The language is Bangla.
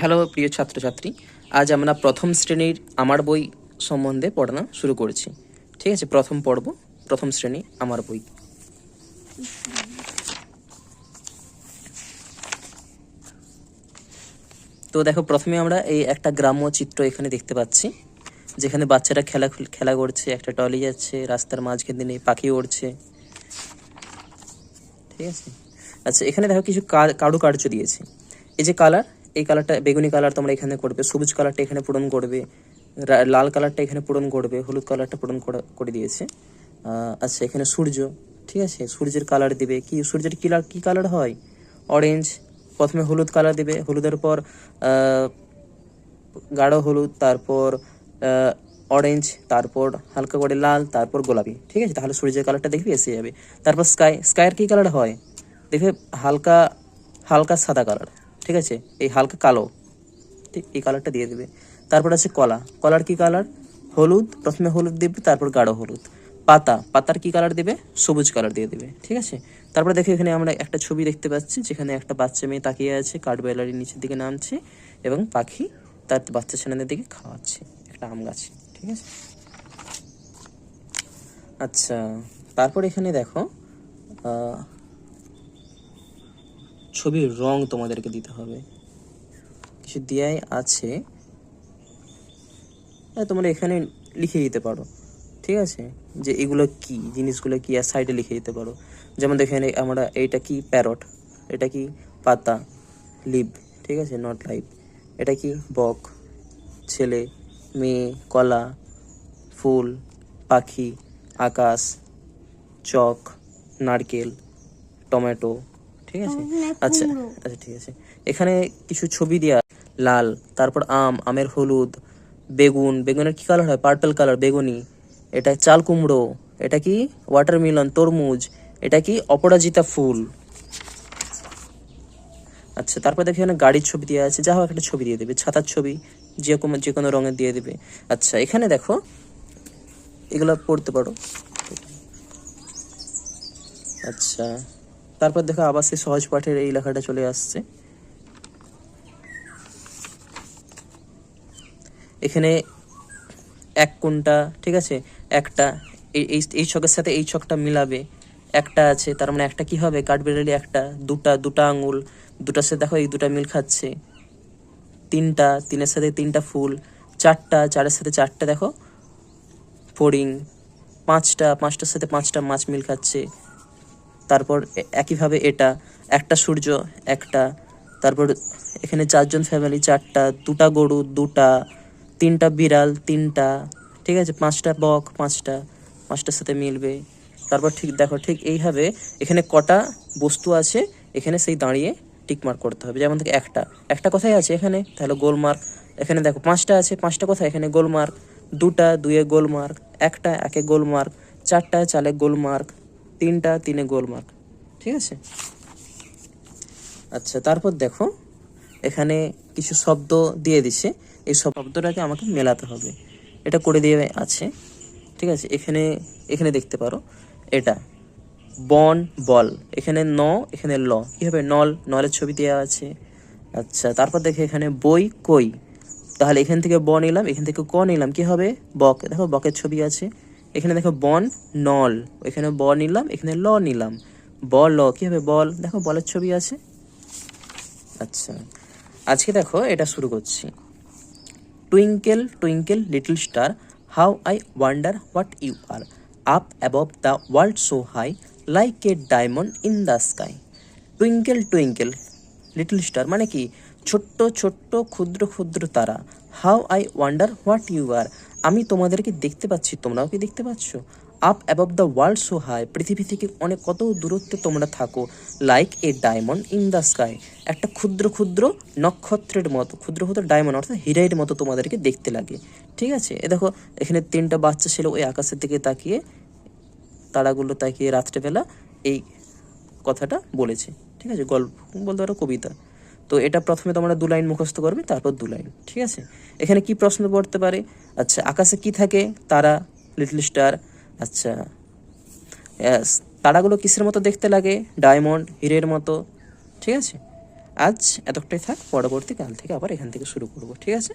হ্যালো, প্রিয় ছাত্রছাত্রী, আজ আমরা প্রথম শ্রেণির আমার বই সম্বন্ধে পড়ানো শুরু করেছি। ঠিক আছে, প্রথম পর্ব, প্রথম শ্রেণি আমার বই। তো দেখো, প্রথমে আমরা এই একটা গ্রাম্য চিত্র এখানে দেখতে পাচ্ছি, যেখানে বাচ্চারা খেলা খেলা করছে, একটা টলি যাচ্ছে, রাস্তার মাঝখান দিয়ে পাখি উড়ছে। ঠিক আছে? আচ্ছা এখানে দেখো কিছু কারুকার্য দিয়েছে। এই যে কালার এই কালারটা, বেগুনি কালার তোমরা এখানে করবে, সবুজ কালারটা এখানে পূরণ করবে লাল কালারটা এখানে পূরণ করবে, হলুদ কালারটা পূরণ করা- দিয়েছে। আচ্ছা এখানে সূর্য, ঠিক আছে? সূর্যের কালার দিবে, কি, সূর্যের কি কি কালার হয়? অরেঞ্জ প্রথমে হলুদ কালার দিবে, হলুদের পর গাঢ় হলুদ, তারপর অরেঞ্জ তারপর হালকা করে লাল, তারপর গোলাপি, ঠিক আছে? তাহলে সূর্যের কালারটা দেখবি, এসে যাবে। তারপর স্কাই স্কাইয়ের কী কালার হয়? দেখবে হালকা হালকা সাদা কালার। ঠিক আছে? এই হালকা কালো। ঠিক এই কালারটা দিয়ে দেবে। তারপর আছে কলা। কলার কি কালার? হলুদ। প্রথমে হলুদ দেবে, তারপর গাঢ় হলুদ। পাতা। পাতার কি কালার দেবে? সবুজ কালার দিয়ে দেবে। ঠিক আছে? তারপরে দেখো এখানে আমরা একটা ছবি দেখতে পাচ্ছি, যেখানে একটা বাচ্চা মেয়ে তাকিয়ে আছে, কাঠবেলারির নিচের দিকে নামছে এবং পাখি তার বাচ্চা ছেলেদের দিকে খাওয়াচ্ছে। একটা আম গাছে। ঠিক আছে? আচ্ছা তারপর এখানে দেখো ছবির রং তোমাদেরকে দিতে হবে। কিছু দেয়াই আছে। হ্যাঁ তোমরা এখানে লিখে দিতে পারো। ঠিক আছে? যে এগুলো কি? জিনিসগুলো কি? আর সাইডে লিখে দিতে পারো। যেমন দেখেন আমরা এইটা কি? প্যারট। এটা কি? পাতা। লিভ ঠিক আছে? নট লাইভ এটা কি? বক। ছেলে, মেয়ে, কলা, ফুল, পাখি, আকাশ, চক, নারকেল, টমেটো। ঠিক আছে? আচ্ছা আচ্ছা ঠিক আছে। এখানে কিছু ছবি দেওয়া লাল তারপর আম আমের হলুদ বেগুন বেগুনের কি কালার হয়? পার্পল কালার বেগুনি। এটা চাল কুমড়ো এটা কি ওয়াটারমেলন তরমুজ এটা কি অপরাজিতা ফুল? আচ্ছা তারপর দেখি এখানে গাড়ির ছবি দেওয়া আছে। যা হোক একটা ছবি দিয়ে দেবে ছাতার ছবি যে কোনো যে কোনো রঙের দিয়ে দেবে। আচ্ছা এখানে দেখো এগুলো পড়তে পারো। আচ্ছা। তারপর দেখো আবার সেই সহজ পাঠের এই লেখাটা চলে আসছে। এখানে এক কোনটা, ঠিক আছে? একটা, এই, এই- ছকের সাথে এই ছকটা মিলাবে। একটা আছে, তার মানে একটা কি হবে? কাঠবেড়ালি একটা, দুটা দুটা আঙুল, দুটার সাথে দেখো এই দুটা মিল খাচ্ছে। তিনটা, তিনের সাথে তিনটা ফুল, চারটা, চারের সাথে চারটা দেখো, ফড়িং, পাঁচটা, পাঁচটার সাথে পাঁচটা মাছ মিল খাচ্ছে। তারপর একইভাবে এটা, একটা সূর্য, একটা। তারপর এখানে চারজন ফ্যামিলি চারটা, দুটা গরু, দুটা, তিনটা বিড়াল, তিনটা। ঠিক আছে? পাঁচটা বক, পাঁচটা, পাঁচটার সাথে মিলবে। তারপর ঠিক, দেখো, ঠিক এইভাবে এখানে কটা বস্তু আছে, এখানে সেই দাঁড়িয়ে টিকমার্ক করতে হবে। যেমন থেকে একটা। একটা কোথায় আছে এখানে? তাহলে গোলমার্ক। এখানে দেখো, পাঁচটা আছে, পাঁচটা কোথায়? এখানে গোলমার্ক। দুটা, দুয়ে গোলমার্ক। একটা, একে গোলমার্ক। চারটা, চালে গোলমার্ক। তিনটা, তিনে গোল গোলমার্ক ঠিক আছে? আচ্ছা তারপর দেখো, এখানে কিছু শব্দ দিয়ে দিছে। এই শব্দটাকে আমাকে মেলাতে হবে। এটা করে দিয়ে আছে। ঠিক আছে? এখানে এখানে দেখতে পারো। এটা, বন, বল। এখানে ন, এখানে ল। কি হবে? নল। নলের ছবি দেওয়া আছে। আচ্ছা তারপর দেখে এখানে বই কই? তাহলে এখান থেকে ব নিলাম, এখান থেকে ক নিলাম। কি হবে? বক। দেখো, বকের ছবি আছে। এখানে দেখো বন, নল। এখানে ব নিলাম, এখানে ল নিলাম। ব ল, কি হবে বল? দেখো বলের ছবি আছে। আচ্ছা আজকে দেখো এটা শুরু করছি। Twinkle twinkle little star how I wonder what you are up above the world so high like a diamond in the sky twinkle twinkle little star মানে কি? ছোট্ট ছোট্ট, ক্ষুদ্র ক্ষুদ্র তারা। How I wonder what you are আমি তোমাদেরকে দেখতে পাচ্ছি, তোমরাও কি দেখতে পাচ্ছ? Up above the world so high পৃথিবী থেকে অনেক কত দূরত্বে তোমরা থাকো like a diamond in the sky একটা ক্ষুদ্র ক্ষুদ্র নক্ষত্রের মতো, ক্ষুদ্র ক্ষুদ্র ডায়মন্ড অর্থাৎ হিরাইয়ের মতো তোমাদেরকে দেখতে লাগে। ঠিক আছে? এ দেখো, এখানে তিনটা বাচ্চা ছিল, ওই আকাশের দিকে তাকিয়ে, তারাগুলো তাকিয়ে রাত্রেবেলা এই কথাটা বলেছে। ঠিক আছে? গল্প, বলতে পারো কবিতা। তো এটা প্রথমে তোমরা দু লাইন মুখস্থ করবে, তারপর দু লাইন, ঠিক আছে? এখানে কি প্রশ্ন পড়তে পারে? আচ্ছা আকাশে কি থাকে? তারা, লিটল স্টার আচ্ছা তারাগুলো কিসের মতো দেখতে লাগে? ডায়মন্ড, হিরের মতো, ঠিক আছে? আজ এতটাই থাক, পরবর্তী কাল থেকে আবার এখান থেকে শুরু করব, ঠিক আছে?